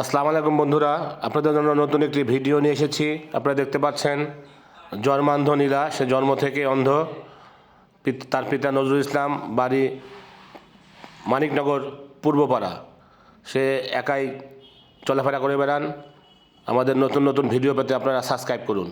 আসসালামু আলাইকুম বন্ধুরা, আপনাদের জন্য নতুন একটি ভিডিও নিয়ে এসেছি। আপনারা দেখতে পাচ্ছেন জন্মান্ধ নীলা সে জন্ম থেকে অন্ধ। তার পিতা নজরুল ইসলাম, বাড়ি মানিকনগর, পূর্বপাড়া। সে একাই চলাফেরা করে বেড়ান। আমাদের নতুন নতুন ভিডিও পেতে আপনারা সাবস্ক্রাইব করুন।